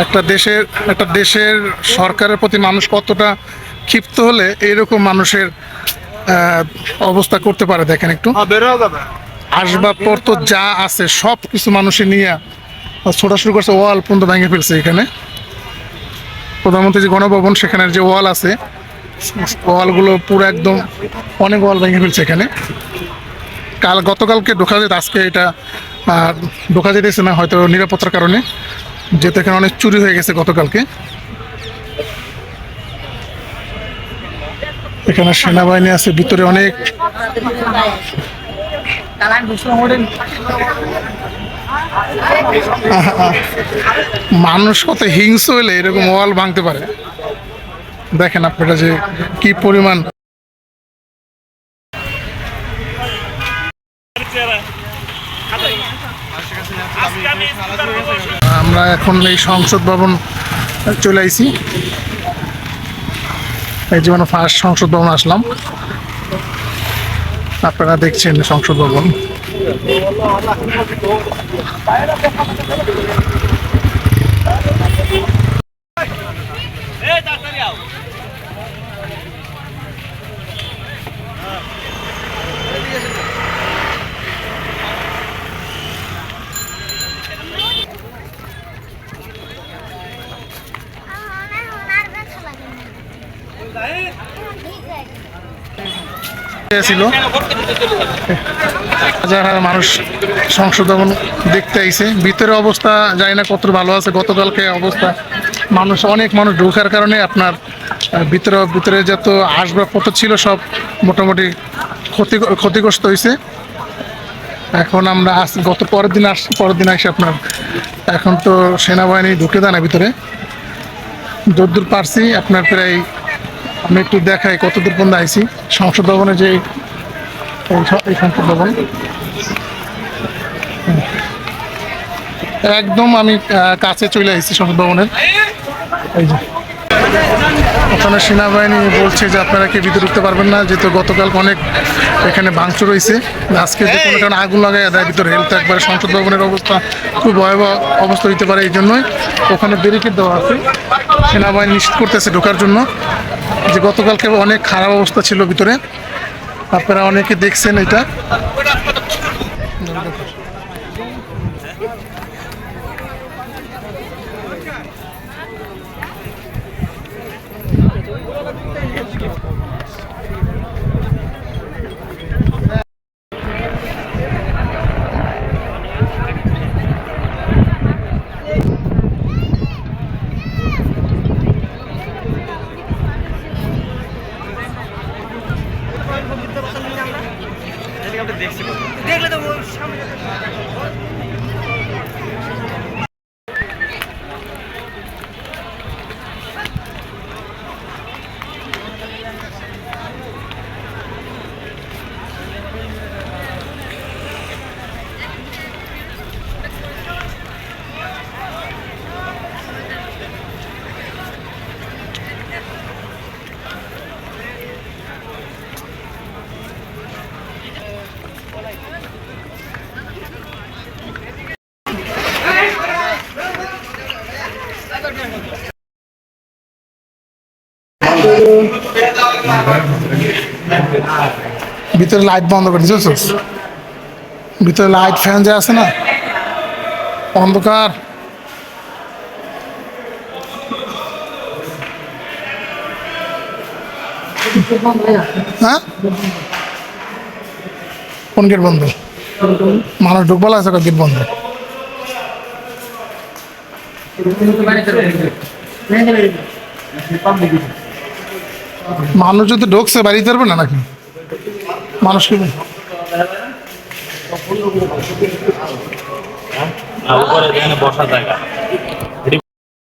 একটা দেশের একটা দেশের সরকারের প্রতি মানুষ কতটা ক্ষিপ্ত হলে এরকম মানুষের অবস্থা করতে পারে দেখেন একটু। আসবাবপত্র যা আছে সব কিছু মানুষের নিয়ে ছোটা শুরু করছে ওয়াল পর্যন্ত ভেঙে ফেলছে এখানে। প্রধানমন্ত্রী যে গণভবন সেখানের যে ওয়াল আছে ওয়ালগুলো পুরো একদম অনেক ওয়াল ভেঙে ফেলছে এখানে। কাল গতকালকে ঢোকা যেত আজকে এটা ঢোকা যেতেছে না হয়তো নিরাপত্তার কারণে। যেহেতু এখানে অনেক চুরি হয়ে গেছে গতকালকে। এখানে সেনাবাহিনী আছে, ভিতরে অনেক। মানুষ কত হিংস হলে এরকম ওয়াল ভাঙতে পারে। দেখেন আপনারা যে কি পরিমাণ আমরা এখন এই সংসদ ভবন চলে আইছি। এই মানে ফার্স্ট সংসদ ভবন আসলাম। আপনারা দেখছেন সংসদ ভবন। ছিল। হাজার মানুষ সংশোধন দেখতে আইছে। ভিতরে অবস্থা জানি না কত ভালো আছে। গতকালকে অবস্থা, মানুষ, অনেক মানুষ ঢোকার কারণে আপনার ভিতরে ভিতরে যত আসবাবপত্র ছিল সব মোটামুটি ক্ষতি, ক্ষতিগ্রস্ত হয়েছে এখন আমরা আস, গত পরের দিন আস, পরের দিন আসি আপনার, এখন তো সেনাবাহিনী ঢুকে দেয় না ভিতরে। যদ্দূর পারছি, আপনার প্রায় আমি একটু দেখাই কতদূর পর্যন্ত আইছি। সংসদ ভবনে যে এই সংসদ ভবন। একদম আমি কাছে চলে আসছি সংসদ ভবনের। এই যে। ওখানে সেনাবাহিনী বলছে যে আপনারা কি ভিতরে ঢুকতে পারবেন না, যেহেতু গতকাল অনেক এখানে ভাঙচুর হয়েছে। আজকে যে কোনো কারণে আগুন লাগাই দেয় ভিতরে হেলথ একবারে সংসদ ভবনের অবস্থা খুব ভয়াবহ অবস্থা হইতে পারে এই জন্যই। ওখানে ব্যারিকেড দেওয়া আছে। সেনাবাহিনী নিশ্চিত করতেছে ঢোকার জন্য যে গতকালকে অনেক খারাপ অবস্থা ছিল ভিতরে। আপনারা অনেকে দেখছেন এটা। তো সামনে ভিতরে লাইট বন্ধ করে দিয়েছিস ভিতরে লাইট ফ্যান যে আছে না, অন্ধকার। হ্যাঁ? কোন গেট বন্ধ? মানুষ ঢুকবলা আছে গেট বন্ধ। মানুষ যদি ঢুকছে বাড়িতে পারবে না নাকি? মানুষ কি বসা জায়গা।